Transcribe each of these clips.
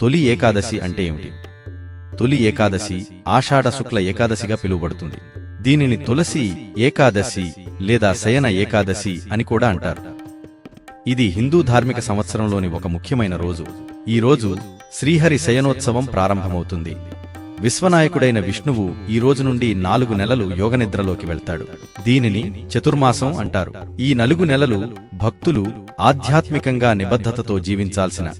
తొలి ఏకాదశి అంటే ఏమిటి? తొలి ఏకాదశి ఆషాఢ శుక్ల ఏకాదశిగా పిలువబడుతుంది. దీనిని తులసి ఏకాదశి లేదా శయన ఏకాదశి అని కూడా అంటారు. ఇది హిందూ ధార్మిక సంవత్సరంలోని ఒక ముఖ్యమైన రోజు. ఈ రోజు శ్రీహరి శయనోత్సవం ప్రారంభమవుతుంది. విశ్వనాయకుడైన విష్ణువు ఈ రోజు నుండి నాలుగు నెలలు యోగనిద్రలోకి వెళ్తాడు. దీనిని చతుర్మాసం అంటారు. ఈ నలుగు నెలలు భక్తులు ఆధ్యాత్మికంగా నిబద్ధతతో జీవించాల్సిన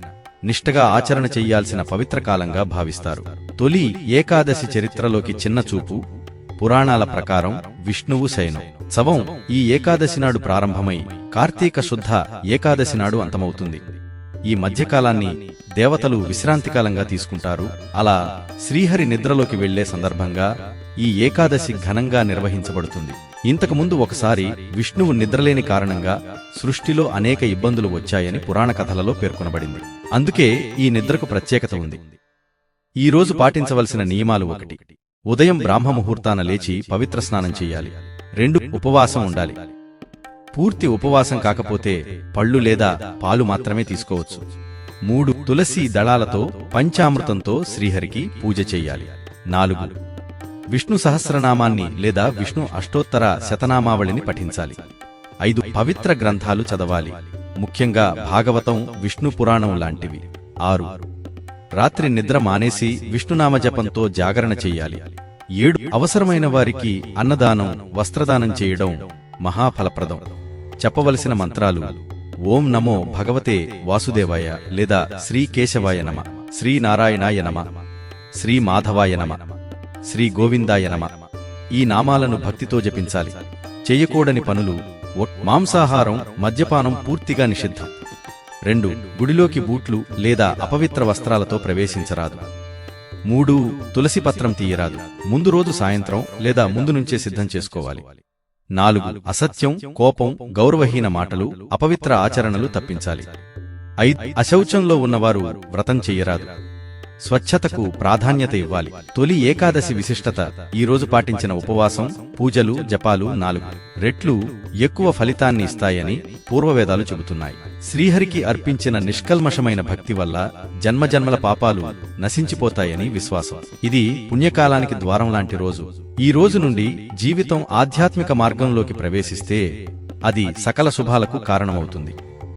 నిష్టగా ఆచరణ చెయ్యాల్సిన పవిత్ర కాలంగా భావిస్తారు. తొలి ఏకాదశి చరిత్రలోకి చిన్న చూపు పురాణాల ప్రకారం విష్ణువు శయనం. సవం ఈ ఏకాదశి నాడు ప్రారంభమై కార్తీక శుద్ధ ఏకాదశి నాడు అంతమవుతుంది. ఈ మధ్యకాలాన్ని దేవతలు విశ్రాంతికాలంగా తీసుకుంటారు. అలా శ్రీహరి నిద్రలోకి వెళ్ళే సందర్భంగా ఈ ఏకాదశి ఘనంగా నిర్వహించబడుతుంది. ఇంతకుముందు ఒకసారి విష్ణువు నిద్రలేని కారణంగా సృష్టిలో అనేక ఇబ్బందులు వచ్చాయని పురాణ కథలలో పేర్కొనబడింది. అందుకే ఈ నిద్రకు ప్రత్యేకత ఉంది. ఈ రోజు పాటించవలసిన నియమాలు ఒకటి. ఉదయం బ్రాహ్మ ముహూర్తాన లేచి పవిత్ర స్నానం చెయ్యాలి రెండు ఉపవాసం ఉండాలి. పూర్తి ఉపవాసం కాకపోతే పళ్ళు లేదా పాలు మాత్రమే తీసుకోవచ్చు. మూడు తులసి దళాలతో పంచామృతంతో శ్రీహరికి పూజ చెయ్యాలి నాలుగు విష్ణు సహస్రనామాన్ని లేదా విష్ణు అష్టోత్తర శతనామావళిని పఠించాలి. ఐదు పవిత్ర గ్రంథాలు చదవాలి. ముఖ్యంగా భాగవతం విష్ణు పురాణం లాంటివి. ఆరు. రాత్రి నిద్ర మానేసి విష్ణునామ జపంతో జాగరణ చెయ్యాలి ఏడు. అవసరమైన వారికి అన్నదానం వస్త్రదానం చేయడం మహాఫలప్రదం. చెప్పవలసిన మంత్రాలు. ఓం నమో భగవతే వాసుదేవాయ లేదా శ్రీ కేశవాయ నమ శ్రీ నారాయణాయ నమ శ్రీ మాధవాయ నమ. శ్రీ గోవిందాయ నమ. ఈ నామాలను భక్తితో జపించాలి. చేయకూడని పనులు మాంసాహారం మద్యపానం పూర్తిగా నిషిద్ధం. రెండు గుడిలోకి బూట్లు లేదా అపవిత్ర వస్త్రాలతో ప్రవేశించరాదు. మూడు తులసి పత్రం తీయరాదు. ముందు రోజు సాయంత్రం లేదా ముందు నుంచే సిద్ధం చేసుకోవాలి. నాలుగు అసత్యం కోపం గౌరవహీన మాటలు అపవిత్ర ఆచరణలు తప్పించాలి. ఐదు అశౌచంలో ఉన్నవారు వ్రతం చెయ్యరాదు స్వచ్ఛతకు ప్రాధాన్యత ఇవ్వాలి. తొలి ఏకాదశి విశిష్టత. ఈ రోజు పాటించిన ఉపవాసం పూజలు జపాలు నాలుగు. రెట్లు ఎక్కువ ఫలితాన్ని ఇస్తాయని పూర్వవేదాలు చెబుతున్నాయి. శ్రీహరికి అర్పించిన నిష్కల్మషమైన భక్తి వల్ల జన్మజన్మల పాపాలు నశించిపోతాయని విశ్వాసం. ఇది పుణ్యకాలానికి ద్వారం లాంటి రోజు. ఈ రోజు నుండి జీవితం ఆధ్యాత్మిక మార్గంలోకి ప్రవేశిస్తే అది సకల శుభాలకు కారణమవుతుంది.